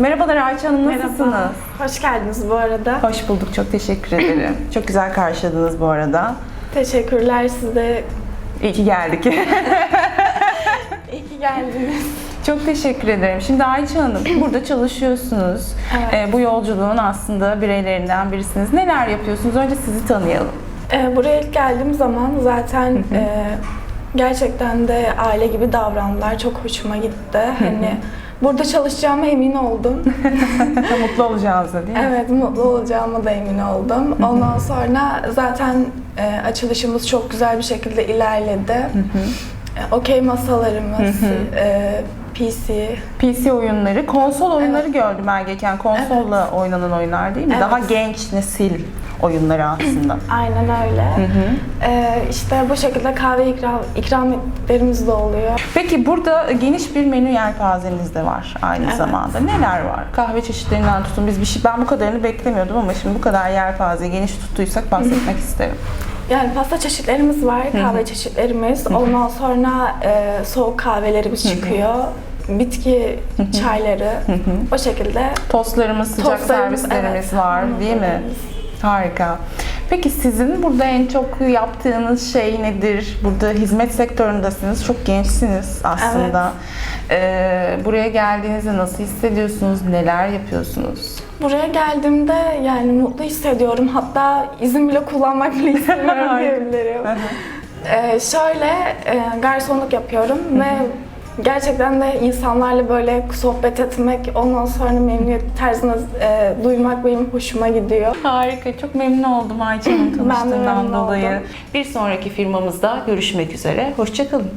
Merhabalar Ayça Hanım, nasılsınız? Merhaba. Hoş geldiniz bu arada. Hoş bulduk, çok teşekkür ederim. çok güzel karşıladınız bu arada. Teşekkürler size. İyi ki geldik. İyi ki geldiniz. çok teşekkür ederim. Şimdi Ayça Hanım, burada çalışıyorsunuz. Evet. Ee, bu yolculuğun aslında bireylerinden birisiniz. Neler yapıyorsunuz? Önce sizi tanıyalım. Ee, buraya ilk geldiğim zaman zaten e, gerçekten de aile gibi davrandılar. Çok hoşuma gitti. Hani burada çalışacağıma emin oldum. Mutlu olacağınızı değil mi? evet, mutlu olacağıma da emin oldum. Ondan sonra zaten e, açılışımız çok güzel bir şekilde ilerledi. E, Okey masalarımız, e, PC, PC oyunları, konsol oyunları gördüm ben geçen. Konsolla oynanan oyunlar değil mi? Evet. Daha genç nesil oyunları aslında. Aynen öyle. Ee, işte bu şekilde kahve ikram, ikramlarımız da oluyor. Peki burada geniş bir menü yelpazeniz de var aynı Evet. zamanda. Neler var? Kahve çeşitlerinden tutun. Biz bir şey ben bu kadarını beklemiyordum ama şimdi bu kadar yelpaze geniş tuttuysak bahsetmek isterim. Yani pasta çeşitlerimiz var, kahve çeşitlerimiz. Ondan sonra e, soğuk kahvelerimiz çıkıyor. Bitki çayları. O şekilde. Tostlarımız, sıcak Tostlarımız, servislerimiz evet. var değil mi? Harika. Peki sizin burada en çok yaptığınız şey nedir? Burada hizmet sektöründesiniz. Çok gençsiniz aslında. Ee, buraya geldiğinizde nasıl hissediyorsunuz? Neler yapıyorsunuz? Buraya geldiğimde yani mutlu hissediyorum. Hatta izin bile kullanmak bile istemiyorum diyebilirim. Ee, şöyle e, garsonluk yapıyorum ve gerçekten de insanlarla böyle sohbet etmek, ondan sonra memnuniyet tarzını e, duymak benim hoşuma gidiyor. Harika. Çok memnun oldum Ayça Hanım Ben de tanıştığımdan memnun dolayı. oldum. Bir sonraki firmamızda görüşmek üzere. Hoşçakalın.